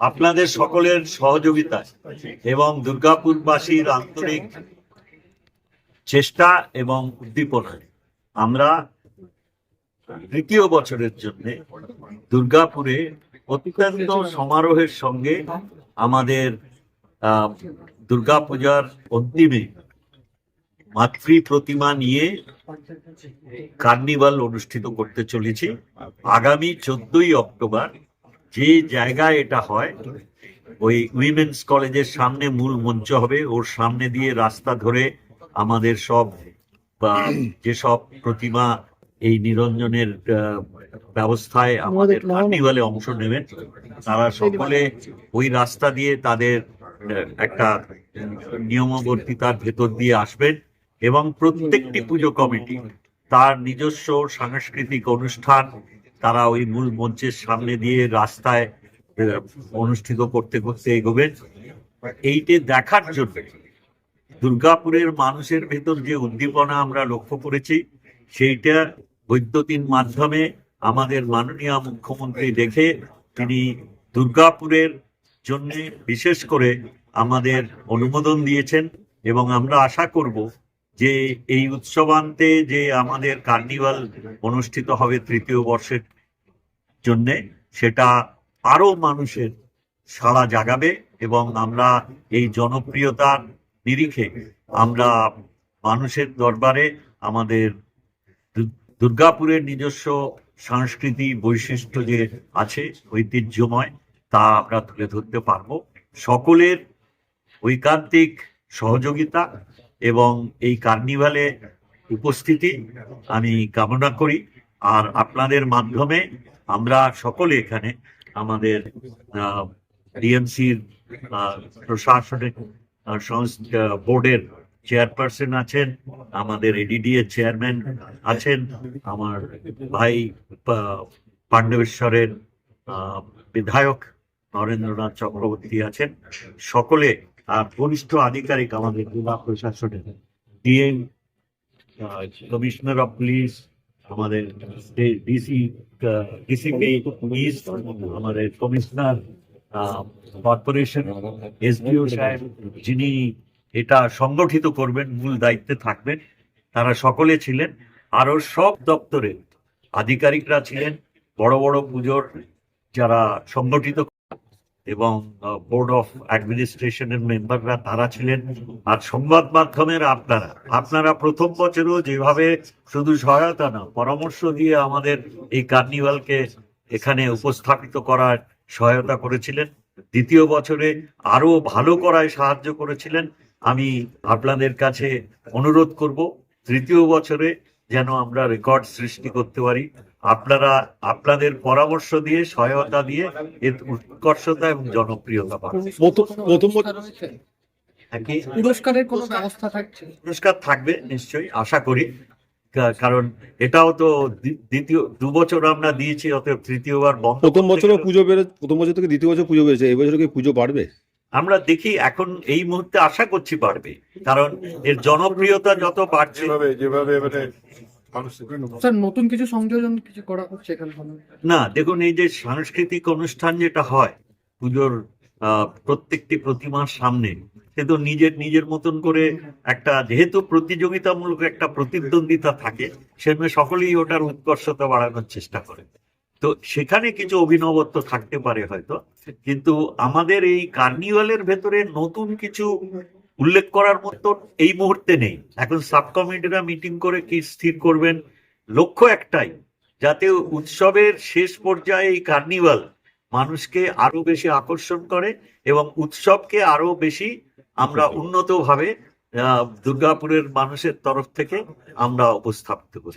আপনাদের সকলের সহযোগিতা এবং দুর্গাপুরবাসীর আন্তরিক চেষ্টা এবং উদ্দীপনায় আমরা তৃতীয় বছরের জন্য দুর্গাপুরে অত্যন্ত সমারোহের সঙ্গে আমাদের দুর্গাপূজার অন্তিমে মাতৃ প্রতিমা নিয়ে কার্নিভাল অনুষ্ঠিত করতে চলেছি। আগামী চোদ্দই অক্টোবর যে জায়গায় এটা হয়, ওই উইমেন্স কলেজের সামনে মূল মঞ্চ হবে। ওর সামনে দিয়ে রাস্তা ধরে আমাদের সব যেসব প্রতিমা এই নিরঞ্জনের ব্যবস্থায় আমাদের কার্নিভালে অংশ নেবেন, তারা সকলে ওই রাস্তা দিয়ে তাদের একটা নিয়মবর্তিতার ভেতর দিয়ে আসবেন এবং প্রত্যেকটি পুজো কমিটি, তার নিজস্ব সাংস্কৃতিক অনুষ্ঠান তারা ওই মূল মঞ্চের সামনে দিয়ে রাস্তায় অনুষ্ঠিত করতে করতে এগোবেন এইটে দেখার জন্য দুর্গাপুরের মানুষের ভেতর যে উদ্দীপনা আমরা লক্ষ্য করেছি, সেইটা বৈদ্যুতিন মাধ্যমে আমাদের মাননীয় মুখ্যমন্ত্রী দেখে তিনি দুর্গাপুরের জন্য বিশেষ করে আমাদের অনুমোদন দিয়েছেন এবং আমরা আশা করব যে এই উৎসবান্তে যে আমাদের কার্নিভাল অনুষ্ঠিত হবে তৃতীয় বর্ষের জন্য সেটা আরও মানুষের সাড়া জাগাবে এবং আমরা এই জনপ্রিয়তার নিরিখে আমরা মানুষের দরবারে আমাদের দুর্গাপুরের নিজস্ব সংস্কৃতি বৈশিষ্ট্য যে আছে, ঐতিহ্যময়, তা আমরা তুলে ধরতে পারব। সকলের ঐকান্তিক সহযোগিতা এবং এই কার্নিভালে উপস্থিতি আমি কামনা করি। আর আপনাদের মাধ্যমে আমরা সকলে এখানে আমাদের ডিএমসির প্রশাসনিক বোর্ডের চেয়ারপারসন আছেন, আমাদের এডিডি এর চেয়ারম্যান আছেন, আমার ভাই পাণ্ডবেশ্বরের বিধায়ক নরেন্দ্রনাথ চক্রবর্তী আছেন। সকলে, আর ঘনিষ্ঠ আধিকারিক আমাদের জেলা প্রশাসনের, ডিএম কমিশনার অফ পুলিশ আমাদের ডিসি ডিসিপি ইস্ট আমাদের কমিশনার কর্পোরেশন এসডিও সাহেব, যিনি এটা সংগঠিত করবেন, মূল দায়িত্বে থাকবেন, তারা সকলে ছিলেন। আরও সব দপ্তরের আধিকারিকরা ছিলেন, বড় বড় পুজোর যারা সংগঠিত এবং বোর্ড অফ অ্যাডমিনিস্ট্রেশনের মেম্বাররা তারা ছিলেন। আর সংবাদ মাধ্যমের আপনারা আপনারা প্রথম বছরও যেভাবে শুধু সহায়তা না, পরামর্শ দিয়ে আমাদের এই কার্নিভালকে এখানে উপস্থাপিত করার সহায়তা করেছিলেন। দ্বিতীয় বছরে আরও ভালো করায় সাহায্য করেছিলেন। আমি আপনাদের কাছে অনুরোধ করব, তৃতীয় বছরে যেন আমরা রেকর্ড সৃষ্টি করতে পারি। আপনারা আপনাদের পরামর্শ দিয়ে সহায়তা দিয়ে এর উৎকর্ষতা এবং জনপ্রিয়তা বাড়বে প্রথম প্রথম বছর রয়েছে। একই পুরস্কারের কোনো ব্যবস্থা থাকছে? পুরস্কার থাকবে নিশ্চয়ই আশা করি। কারণ এটাও তো দ্বিতীয় দু বছর আমরা দিয়েছি অতএব তৃতীয়বার প্রথম গেলে- পুজো বেড়ে প্রথম বছর থেকে দ্বিতীয় বছর পুজো বেড়েছে এই বছর কি পুজো বাড়বে? আমরা দেখি এখন এই মুহূর্তে আশা করছি পারবে কারণ এর জনপ্রিয়তা যত বাড়ছে যেভাবে যেভাবে মানে মানুষ স্যার নতুন কিছু সংযোজন কিছু করা হচ্ছে না দেখুন এই যে সাংস্কৃতিক অনুষ্ঠান যেটা হয় পুজোর আহ, প্রত্যেকটি প্রতিমার সামনে সে তো নিজের নিজের মতন করে একটা যেহেতু প্রতিযোগিতামূলক একটা প্রতিদ্বন্দ্বিতা থাকে সেজন্য সকলেই ওটার উৎকর্ষতা বাড়ানোর চেষ্টা করে। তো সেখানে কিছু অভিনবত্ব থাকতে পারে হয়তো কিন্তু আমাদের এই কার্নিভালের ভেতরে নতুন কিছু উল্লেখ করার মতো এই মুহূর্তে নেই। এখন সাব কমিটিরা মিটিং করে কি স্থির করবেন লক্ষ্য একটাই যাতে উৎসবের শেষ পর্যায়ে এই কার্নিভাল মানুষকে আরও বেশি আকর্ষণ করে এবং উৎসবকে আরও বেশি আমরা উন্নতভাবে আহ, দুর্গাপুরের মানুষের তরফ থেকে আমরা উপস্থাপিত করি।